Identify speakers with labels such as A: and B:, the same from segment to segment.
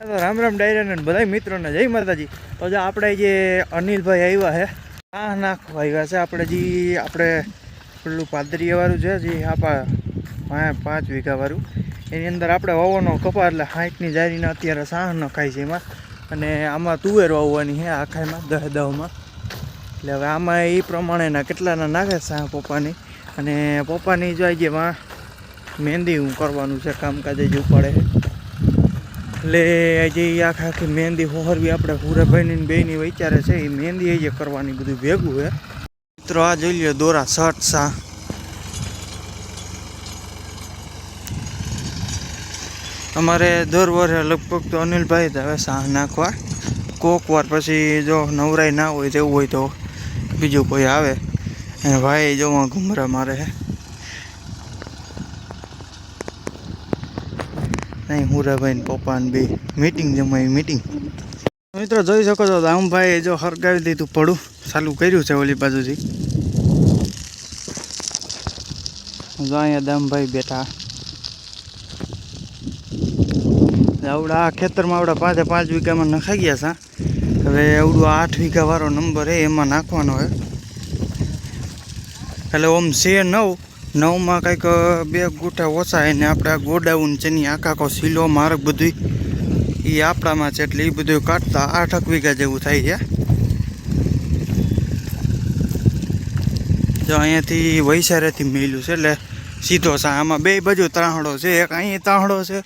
A: તો રામ રામ ડાયરાને બધા મિત્રોને જય માતાજી. તો જે આપણે જે અનિલભાઈ આવ્યા છે આ નાખવા આવ્યા છે આપણે જે, આપણે પેલું પાદરીયાવાળું છે જે આપા પાંચ વીઘાવાળું. એની અંદર આપણે વાવવાનો કપા એટલે હાઈટની જારીને અત્યારે સાહ ખાય છે એમાં. અને આમાં તુવેર વાવવાની છે આખામાં દહ દહમાં એટલે હવે આમાં એ પ્રમાણેના કેટલાના નાખે સાહ પપ્પાની. અને પપ્પાની જો જે મહેંદી હું કરવાનું છે કામકાજ જ ઉપાડે એટલે આજે આખા આખી મહેંદી હોહરવી આપણે હુરાભાઈની બેની વિચારે છે એ મહેંદી આજે કરવાની બધું ભેગું હે. મિત્રો, આ જોઈ લ્યો દોરા શર્ટ સા. અમારે દર વર્ષે લગભગ તો અનિલભાઈ જ આવે સાહ નાખવા. કોક વાર પછી જો નવરાઈ ના હોય તેવું હોય તો બીજું કોઈ આવે. અને ભાઈ જોવા ઘુમરા મારે નહીં, હુરાભાઈ ને પપ્પા ને બે. મીટિંગ જમાવી મીટિંગ મિત્રો જોઈ શકો છો રામભાઈ જો હરગાવી દીધું પડું. ચાલુ કર્યું છે ઓલી બાજુથી. જો અહીંયા દામભાઈ બેઠા. આવડા આ ખેતરમાં આવડા પાંચે પાંચ વીઘામાં નખાઈ ગયા છે. હવે આવડું આઠ વીઘા વાળો નંબર એ એમાં નાખવાનો હે. એટલે ઓમ છે નવ. નવમાં કંઈક બે ગુઠા ઓછા એને આપણે આ ગોડાઉન છે ની આખા સીલો માર્ગ બધું એ આપણામાં છે એટલે એ બધું કાઢતા આઠક વીઘા જેવું થાય છે. જો અહીંયાથી વૈસારેથી મેલું છે એટલે સીધો છે આમાં બે બાજુ તાહડો છે, એક અહીં તાહડો છે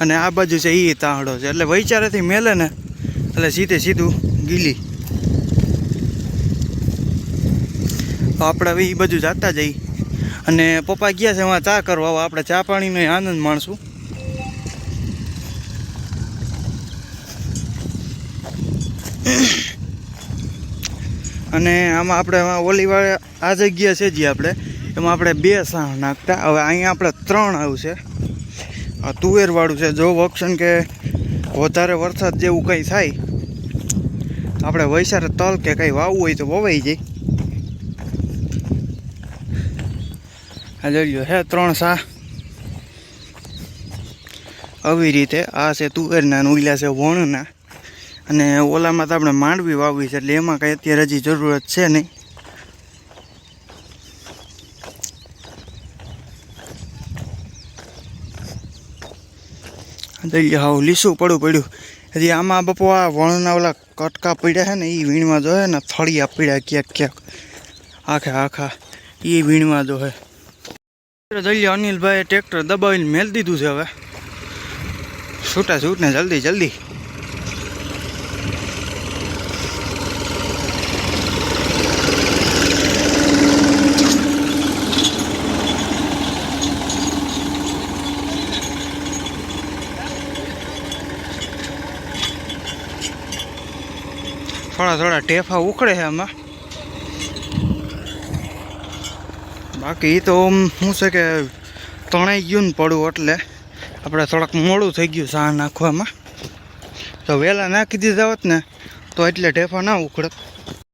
A: અને આ બાજુ છે એ તાહડો છે. એટલે વૈચારેથી મેલે ને એટલે સીધે સીધું ગીલી. તો આપણે એ બાજુ જતા જઈ અને પપ્પા ગયા છે, એમાં ચા કરવા. આવો. આપણે ચા પાણીનો આનંદ માણશું. અને આમાં આપણે ઓલીવાળા આ જગ્યા છે જે આપણે. એમાં આપણે બે સાહ નાખતા. હવે અહીંયા આપણે ત્રણ આવશે આ તુવેરવાળું છે. જો ઓપ્શન કે વધારે વરસાદ જેવું કંઈ થાય આપણે વૈસારે તલ કે કંઈ વાવવું હોય તો વવાઈ જાય. આ જોઈ હે ત્રણ સા આવી રીતે આ છે તુવેરના ઓલા છે વણના. અને ઓલામાં તો આપણે માંડવી વાવવી છે, એટલે એમાં કંઈ અત્યારે હજી જરૂરત છે નહીં. જોઈ હા લીસું પડું પડ્યું. હજી આમાં બપો આ વણના ઓલા કટકા પડ્યા છે ને એ વીણમાં જો હે ને, થળિયા પડ્યા ક્યાંક ક્યાંક. આખા આખા એ વીણમાં જો હે જલ્દી અનિલભાઈ ટ્રેક્ટર દબાવીને મેલ દીધું છે હવે. છૂટ ને જલ્દી જલ્દી. થોડા થોડા ટેફા ઉખડે છે આમાં. બાકી તો શું છે કે તણાઈ ગયું ને પડવું એટલે આપણે થોડાક મોડું થઈ ગયું સા નાખવામાં. તો વહેલા નાખી દીધા હોત ને તો એટલે ઢેફા ના ઉખડત.